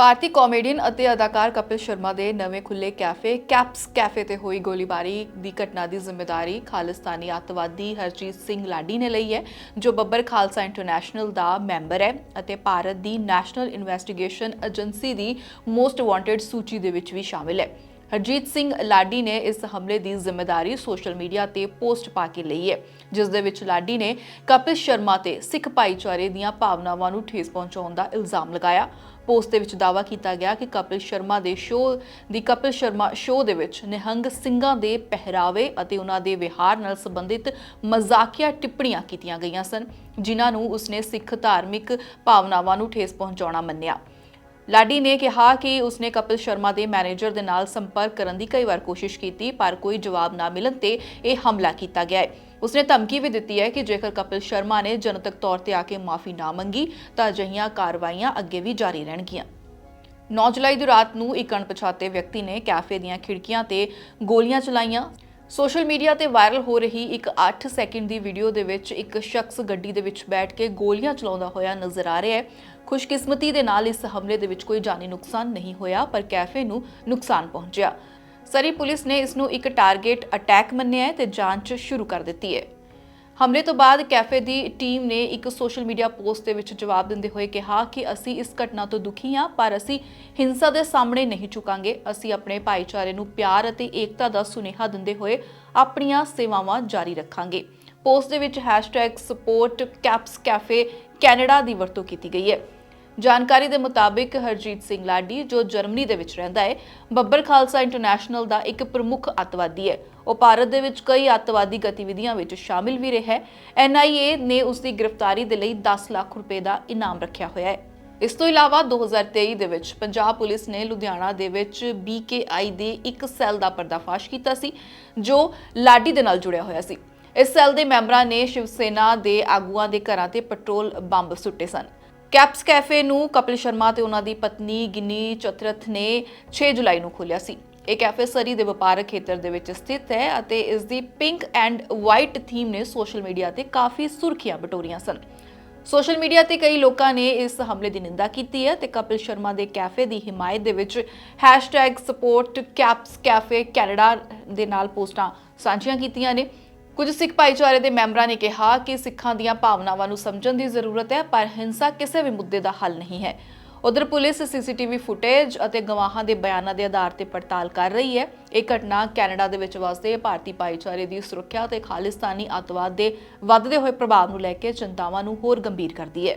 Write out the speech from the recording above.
ਭਾਰਤੀ comedian ਅਤੇ ਅਦਾਕਾਰ ਕਪਿਲ ਸ਼ਰਮਾ ਦੇ ਨਵੇਂ ਖੁੱਲੇ ਕੈਫੇ ਕੈਪਸ ਕੈਫੇ ਤੇ ਹੋਈ ਗੋਲੀਬਾਰੀ ਦੀ ਘਟਨਾ ਦੀ ਜ਼ਿੰਮੇਵਾਰੀ ਖਾਲਿਸਤਾਨੀ ਅੱਤਵਾਦੀ ਹਰਜੀਤ ਸਿੰਘ ਲਾਡੀ ਨੇ ਲਈ ਹੈ, ਜੋ ਬੱਬਰ ਖਾਲਸਾ ਇੰਟਰਨੈਸ਼ਨਲ ਦਾ ਮੈਂਬਰ ਹੈ ਅਤੇ ਭਾਰਤ ਦੀ ਨੈਸ਼ਨਲ ਇਨਵੈਸਟੀਗੇਸ਼ਨ ਏਜੰਸੀ ਦੀ ਮੋਸਟ ਵਾਂਟਡ ਸੂਚੀ ਦੇ ਵਿੱਚ ਵੀ ਸ਼ਾਮਿਲ ਹੈ। ਹਰਜੀਤ ਸਿੰਘ ਲਾਡੀ ਨੇ ਇਸ ਹਮਲੇ ਦੀ ਜ਼ਿੰਮੇਵਾਰੀ ਸੋਸ਼ਲ ਮੀਡੀਆ ਤੇ ਪੋਸਟ ਪਾ ਕੇ ਲਈ ਹੈ, ਜਿਸ ਦੇ ਵਿੱਚ ਲਾਡੀ ਨੇ ਕਪਿਲ ਸ਼ਰਮਾ ਤੇ ਸਿੱਖ ਭਾਈਚਾਰੇ ਦੀਆਂ ਭਾਵਨਾਵਾਂ ਨੂੰ ਠੇਸ ਪਹੁੰਚਾਉਣ ਦਾ ਇਲਜ਼ਾਮ ਲਗਾਇਆ। ਪੋਸਟ ਦੇ ਵਿੱਚ ਦਾਅਵਾ ਕੀਤਾ ਗਿਆ ਕਿ ਕਪਿਲ ਸ਼ਰਮਾ ਦੇ ਸ਼ੋਅ ਦੀ ਕਪਿਲ ਸ਼ਰਮਾ ਸ਼ੋਅ ਦੇ ਵਿੱਚ ਨਿਹੰਗ ਸਿੰਘਾਂ ਦੇ ਪਹਿਰਾਵੇ ਅਤੇ ਉਹਨਾਂ ਦੇ ਵਿਹਾਰ ਨਾਲ ਸੰਬੰਧਿਤ ਮਜ਼ਾਕੀਆ ਟਿੱਪਣੀਆਂ ਕੀਤੀਆਂ ਗਈਆਂ ਸਨ, ਜਿਨ੍ਹਾਂ ਨੂੰ ਉਸਨੇ ਸਿੱਖ ਧਾਰਮਿਕ ਭਾਵਨਾਵਾਂ ਨੂੰ ਠੇਸ ਪਹੁੰਚਾਉਣਾ ਮੰਨਿਆ। ਲਾਡੀ ਨੇ ਕਿਹਾ ਕਿ ਉਸਨੇ ਕਪਿਲ ਸ਼ਰਮਾ ਦੇ ਮੈਨੇਜਰ ਦੇ ਨਾਲ ਸੰਪਰਕ ਕਰਨ ਦੀ ਕਈ ਵਾਰ ਕੋਸ਼ਿਸ਼ ਕੀਤੀ, ਪਰ ਕੋਈ ਜਵਾਬ ਨਾ ਮਿਲਣ ਤੇ ਇਹ ਹਮਲਾ ਕੀਤਾ ਗਿਆ ਹੈ। ਉਸਨੇ ਧਮਕੀ ਵੀ ਦਿੱਤੀ ਹੈ ਕਿ ਜੇਕਰ ਕਪਿਲ ਸ਼ਰਮਾ ਨੇ ਜਨਤਕ ਤੌਰ ਤੇ ਆ ਕੇ ਮਾਫੀ ਨਾ ਮੰਗੀ, ਤਾਂ ਅਜਿਹੀਆਂ ਕਾਰਵਾਈਆਂ ਅੱਗੇ ਵੀ ਜਾਰੀ ਰਹਿਣਗੀਆਂ। 9 ਜੁਲਾਈ ਦੀ ਰਾਤ ਨੂੰ ਇੱਕ ਅਣਪਛਾਤੇ ਵਿਅਕਤੀ ਨੇ ਕੈਫੇ ਦੀਆਂ ਖਿੜਕੀਆਂ ਤੇ ਗੋਲੀਆਂ ਚਲਾਈਆਂ। ਸੋਸ਼ਲ ਮੀਡੀਆ ਤੇ ਵਾਇਰਲ ਹੋ ਰਹੀ ਇੱਕ 8 ਸੈਕਿੰਡ ਦੀ ਵੀਡੀਓ ਦੇ ਵਿੱਚ ਇੱਕ ਸ਼ਖਸ ਗੱਡੀ ਦੇ ਵਿੱਚ ਬੈਠ ਕੇ ਗੋਲੀਆਂ ਚਲਾਉਂਦਾ ਹੋਇਆ ਨਜ਼ਰ ਆ ਰਿਹਾ ਹੈ। ਖੁਸ਼ਕਿਸਮਤੀ ਦੇ ਨਾਲ ਇਸ ਹਮਲੇ ਦੇ ਵਿੱਚ ਕੋਈ ਜਾਨੀ ਨੁਕਸਾਨ ਨਹੀਂ ਹੋਇਆ, ਪਰ ਕੈਫੇ ਨੂੰ ਨੁਕਸਾਨ ਪਹੁੰਚਿਆ। ਸਰੀ ਪੁਲਿਸ ਨੇ ਇਸ ਨੂੰ ਇੱਕ ਟਾਰਗੇਟ ਅਟੈਕ ਮੰਨਿਆ ਹੈ ਤੇ ਜਾਂਚ ਸ਼ੁਰੂ ਕਰ ਦਿੱਤੀ ਹੈ। ਹਮਲੇ ਤੋਂ ਬਾਅਦ ਕੈਫੇ ਦੀ ਟੀਮ ਨੇ ਇੱਕ ਸੋਸ਼ਲ ਮੀਡੀਆ ਪੋਸਟ ਦੇ ਵਿੱਚ ਜਵਾਬ ਦਿੰਦੇ ਹੋਏ ਕਿਹਾ ਕਿ ਅਸੀਂ ਇਸ ਘਟਨਾ ਤੋਂ ਦੁਖੀ ਹਾਂ, ਪਰ ਅਸੀਂ ਹਿੰਸਾ ਦੇ ਸਾਹਮਣੇ ਨਹੀਂ ਝੁਕਾਂਗੇ। ਅਸੀਂ ਆਪਣੇ ਭਾਈਚਾਰੇ ਨੂੰ ਪਿਆਰ ਅਤੇ ਏਕਤਾ ਦਾ ਸੁਨੇਹਾ ਦਿੰਦੇ ਹੋਏ ਆਪਣੀਆਂ ਸੇਵਾਵਾਂ ਜਾਰੀ ਰੱਖਾਂਗੇ। ਪੋਸਟ ਦੇ ਵਿੱਚ #support_caps_cafe ਕੈਨੇਡਾ ਦੀ ਵਰਤੋਂ ਕੀਤੀ ਗਈ ਹੈ। ਜਾਣਕਾਰੀ ਦੇ ਮੁਤਾਬਿਕ ਹਰਜੀਤ ਸਿੰਘ ਲਾਡੀ, ਜੋ ਜਰਮਨੀ ਦੇ ਵਿੱਚ ਰਹਿੰਦਾ ਹੈ, ਬੱਬਰ ਖਾਲਸਾ ਇੰਟਰਨੈਸ਼ਨਲ ਦਾ ਇੱਕ ਪ੍ਰਮੁੱਖ ਅੱਤਵਾਦੀ ਹੈ। ਉਹ ਭਾਰਤ ਦੇ ਵਿੱਚ ਕਈ ਅੱਤਵਾਦੀ ਗਤੀਵਿਧੀਆਂ ਵਿੱਚ ਸ਼ਾਮਿਲ ਵੀ ਰਿਹਾ ਹੈ। ਐਨਆਈਏ ਨੇ ਉਸ ਦੀ ਗ੍ਰਿਫਤਾਰੀ ਦੇ ਲਈ 10 ਲੱਖ ਰੁਪਏ ਦਾ ਇਨਾਮ ਰੱਖਿਆ ਹੋਇਆ ਹੈ। ਇਸ ਤੋਂ ਇਲਾਵਾ 2023 ਦੇ ਵਿੱਚ ਪੰਜਾਬ ਪੁਲਿਸ ਨੇ ਲੁਧਿਆਣਾ ਦੇ ਵਿੱਚ BKI ਦੇ ਇੱਕ ਸੈੱਲ ਦਾ ਪਰਦਾਫਾਸ਼ ਕੀਤਾ ਸੀ, ਜੋ ਲਾਡੀ ਦੇ ਨਾਲ ਜੁੜਿਆ ਹੋਇਆ ਸੀ। ਇਸ ਸੈੱਲ ਦੇ ਮੈਂਬਰਾਂ ਨੇ ਸ਼ਿਵ ਸੈਨਾ ਦੇ ਆਗੂਆਂ ਦੇ ਘਰਾਂ ਤੇ ਪੈਟਰੋਲ ਬੰਬ ਸੁੱਟੇ ਸਨ। ਕੈਪਸ ਕੈਫੇ ਨੂੰ ਕਪਿਲ ਸ਼ਰਮਾ ਤੇ ਉਹਨਾਂ ਦੀ ਪਤਨੀ ਗਿਨੀ ਚਤਰਥ ਨੇ 6 ਜੁਲਾਈ ਨੂੰ ਖੋਲ੍ਹਿਆ ਸੀ। ਇਹ ਕੈਫੇ ਸਰੀ ਦੇ ਵਪਾਰਕ ਖੇਤਰ ਦੇ ਵਿੱਚ ਸਥਿਤ ਹੈ ਅਤੇ ਇਸ ਦੀ ਪਿੰਕ ਐਂਡ ਵਾਈਟ ਥੀਮ ਨੇ ਸੋਸ਼ਲ ਮੀਡੀਆ ਤੇ ਕਾਫੀ ਸੁਰਖੀਆਂ ਬਟੋਰੀਆਂ ਸਨ। ਸੋਸ਼ਲ ਮੀਡੀਆ ਤੇ ਕਈ ਲੋਕਾਂ ਨੇ ਇਸ ਹਮਲੇ ਦੀ ਨਿੰਦਾ ਕੀਤੀ ਹੈ ਤੇ ਕਪਿਲ ਸ਼ਰਮਾ ਦੇ ਕੈਫੇ ਦੀ ਹਿਮਾਇਤ ਦੇ ਵਿੱਚ #support_caps_cafe ਕੈਨੇਡਾ ਦੇ ਨਾਲ ਪੋਸਟਾਂ ਸਾਂਝੀਆਂ ਕੀਤੀਆਂ ਨੇ। ਕੁਝ ਸਿੱਖ ਭਾਈਚਾਰੇ ਦੇ ਮੈਂਬਰਾਂ ਨੇ ਕਿਹਾ ਕਿ ਸਿੱਖਾਂ ਦੀਆਂ ਭਾਵਨਾਵਾਂ ਨੂੰ ਸਮਝਣ ਦੀ ਜ਼ਰੂਰਤ ਹੈ, ਪਰ ਹਿੰਸਾ ਕਿਸੇ ਵੀ ਮੁੱਦੇ ਦਾ ਹੱਲ ਨਹੀਂ ਹੈ। ਉਧਰ ਪੁਲਿਸ ਸੀਸੀਟੀਵੀ ਫੁਟੇਜ ਅਤੇ ਗਵਾਹਾਂ ਦੇ ਬਿਆਨਾਂ ਦੇ ਆਧਾਰ ਤੇ ਪੜਤਾਲ ਕਰ ਰਹੀ ਹੈ। ਇਹ ਘਟਨਾ ਕੈਨੇਡਾ ਦੇ ਵਿੱਚ ਵਸਦੇ ਭਾਰਤੀ ਭਾਈਚਾਰੇ ਦੀ ਸੁਰੱਖਿਆ ਤੇ ਖਾਲਿਸਤਾਨੀ ਅੱਤਵਾਦ ਦੇ ਵੱਧਦੇ ਹੋਏ ਪ੍ਰਭਾਵ ਨੂੰ ਲੈ ਕੇ ਚਿੰਤਾਵਾਂ ਨੂੰ ਹੋਰ ਗੰਭੀਰ ਕਰਦੀ ਹੈ।